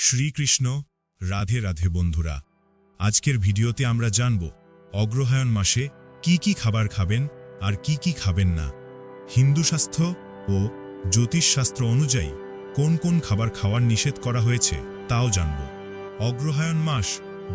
শ্রীকৃষ্ণ, রাধে রাধে বন্ধুরা। আজকের ভিডিওতে আমরা জানব, অগ্রহায়ণ মাসে কি কি খাবার খাবেন আর কি কি খাবেন না। হিন্দু স্বাস্থ্য ও জ্যোতিষশাস্ত্র অনুযায়ী কোন কোন খাবার খাওয়ার নিষেধ করা হয়েছে তাও জানব। অগ্রহায়ণ মাস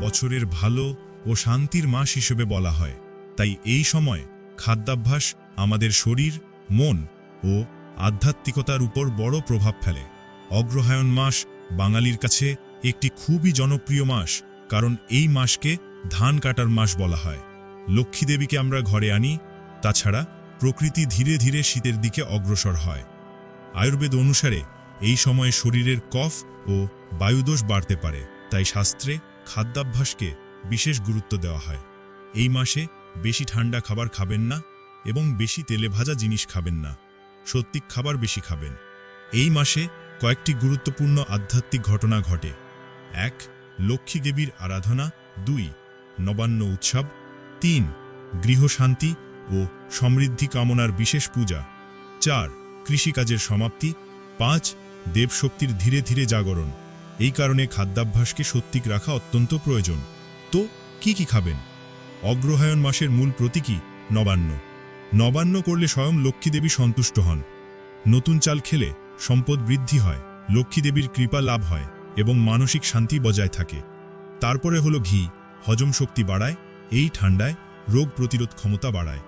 বছরের ভালো ও শান্তির মাস হিসেবে বলা হয়। তাই এই সময় খাদ্যাভ্যাস আমাদের শরীর, মন ও আধ্যাত্মিকতার উপর বড় প্রভাব ফেলে। অগ্রহায়ণ মাস বাঙালির কাছে একটি খুবই জনপ্রিয় মাস, কারণ এই মাসকে ধান কাটার মাস বলা হয়। লক্ষ্মী দেবীকে আমরা ঘরে আনি, তাছাড়া প্রকৃতি ধীরে ধীরে শীতের দিকে অগ্রসর হয়। আয়ুর্বেদ অনুসারে এই সময়ে শরীরের কফ ও বায়ুদোষ বাড়তে পারে, তাই শাস্ত্রে খাদ্যাভ্যাসকে বিশেষ গুরুত্ব দেওয়া হয়। এই মাসে বেশি ঠান্ডা খাবার খাবেন না এবং বেশি তেলে ভাজা জিনিস খাবেন না। সত্যিক খাবার বেশি খাবেন। এই মাসে কয়েকটি গুরুত্বপূর্ণ আধ্যাত্মিক ঘটনা ঘটে। এক, লক্ষ্মী দেবীর আরাধনা। দুই, নবান্ন উৎসব। তিন, গৃহশান্তি ও সমৃদ্ধি কামনার বিশেষ পূজা। চার, কৃষিকাজের সমাপ্তি। পাঁচ, দেবশক্তির ধীরে ধীরে জাগরণ। এই কারণে খাদ্যাভ্যাসকে সত্যিক রাখা অত্যন্ত প্রয়োজন। তো, কি কি খাবেন? অগ্রহায়ণ মাসের মূল প্রতীকী নবান্ন। নবান্ন করলে স্বয়ং লক্ষ্মীদেবী সন্তুষ্ট হন। নতুন চাল খেলে সম্পদ বৃদ্ধি হয় লক্ষ্মীদেবীর কৃপা লাভ হয় এবং মানসিক শান্তি বজায় থাকে। তারপরে হলো ঘি, হজম শক্তি বাড়ায়, এই ঠান্ডায় রোগ প্রতিরোধ ক্ষমতা বাড়ায়।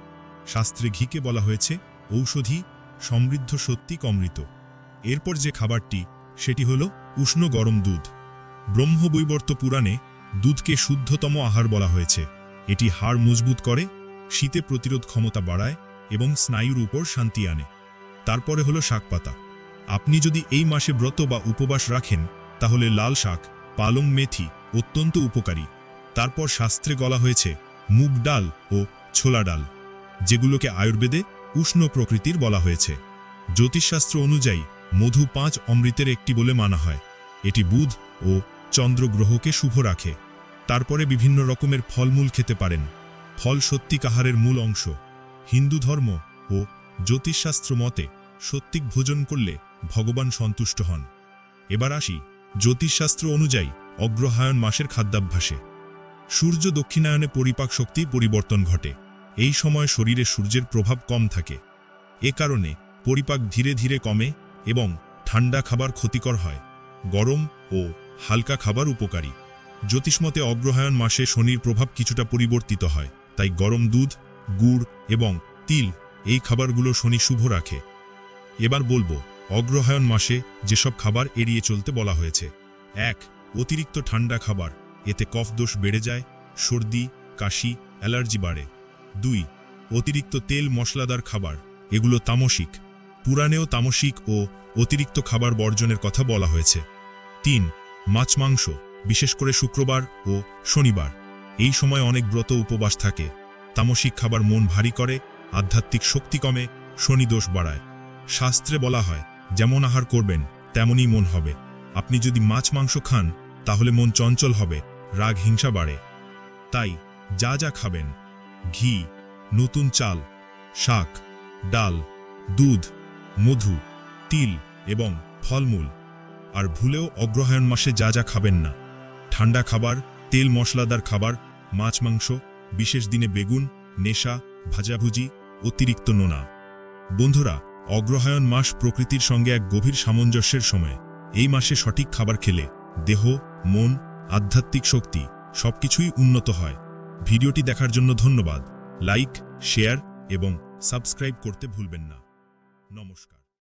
শাস্ত্রে ঘিকে বলা হয়েছে, ঔষধি সমৃদ্ধ সত্যিক অমৃত এরপর যে খাবারটি, সেটি হল উষ্ণ গরম দুধ। ব্রহ্মবৈবর্ত পুরাণে দুধকে শুদ্ধতম আহার বলা হয়েছে। এটি হাড় মজবুত করে, শীতে প্রতিরোধ ক্ষমতা বাড়ায় এবং স্নায়ুর উপর শান্তি আনে। তারপরে হলো শাকপাতা। আপনি যদি এই মাসে ব্রত বা উপবাস রাখেন, তাহলে লাল শাক, পালং মেথি অত্যন্ত উপকারী। তারপর শাস্ত্রে গলা হয়েছে, মুগ ডাল ও ছোলা ডাল, যেগুলোকে আয়ুর্বেদে উষ্ণ প্রকৃতির বলা হয়েছে। জ্যোতিষশাস্ত্র অনুযায়ী, মধু পাঁচ অমৃতের একটি বলে মানা হয়। এটি বুধ ও চন্দ্র গ্রহকে শুভ রাখে। তারপরে বিভিন্ন রকমের ফলমূল খেতে পারেন। ফল সত্যিক আহারের মূল অংশ। হিন্দু ধর্ম ও জ্যোতিষশাস্ত্র মতে, সত্যিক ভোজন করলে ভগবান সন্তুষ্ট হন। এবার আসি জ্যোতিষশাস্ত্র অনুযায়ী অগ্রহায়ণ মাসের খাদ্যাভ্যাসে। সূর্য দক্ষিণায়নে পরিপাক শক্তি পরিবর্তন ঘটে। এই সময় শরীরে সূর্যের প্রভাব কম থাকে। এ কারণে পরিপাক ধীরে ধীরে কমে এবং ঠান্ডা খাবার ক্ষতিকর হয়। গরম ও হালকা খাবার উপকারী। জ্যোতিষমতে অগ্রহায়ণ মাসে শনির প্রভাব কিছুটা পরিবর্তিত হয়, তাই গরম দুধ, গুড় এবং তিল এই খাবারগুলো শনি শুভ রাখে। এবার বলব অগ্রহায়ণ মাসে যেসব খাবার এড়িয়ে চলতে বলা হয়েছে। এক, অতিরিক্ত ঠান্ডা খাবার। এতে কফ দোষ বেড়ে যায়, সর্দি, কাশি, অ্যালার্জি বাড়ে। দুই, অতিরিক্ত তেল মশলাদার খাবার। এগুলো তামসিক। পুরাণেও তামসিক ও অতিরিক্ত খাবার বর্জনের কথা বলা হয়েছে। তিন, মাছ মাংস, বিশেষ করে শুক্রবার ও শনিবার। এই সময় অনেক ব্রত উপবাস থাকে। তামসিক খাবার মন ভারী করে, আধ্যাত্মিক শক্তি কমে শনিদোষ বাড়ায়। শাস্ত্রে বলা হয় যেমন আহার করবেন, তেমনই মন হবে। আপনি যদি মাছ মাংস খান, তাহলে মন চঞ্চল হবে, রাগ হিংসা বাড়ে। তাই, যা যা খাবেন, ঘি, নতুন চাল, শাক, ডাল, দুধ, মধু, তিল এবং ফলমূল। আর ভুলেও অগ্রহায়ণ মাসে যা যা খাবেন না। ঠান্ডা খাবার, তেল মশলাদার খাবার, মাছ মাংস, বিশেষ দিনে বেগুন, নেশা, ভাজাভুজি, অতিরিক্ত নোনা। বন্ধুরা অগ্রহায়ণ মাস প্রকৃতির সঙ্গে এক গভীর সামঞ্জস্যের সময়। এই মাসে সঠিক খাবার খেলে দেহ, মন, আধ্যাত্মিক শক্তি সবকিছুই উন্নত হয়। ভিডিওটি দেখার জন্য ধন্যবাদ। লাইক, শেয়ার এবং সাবস্ক্রাইব করতে ভুলবেন না। নমস্কার।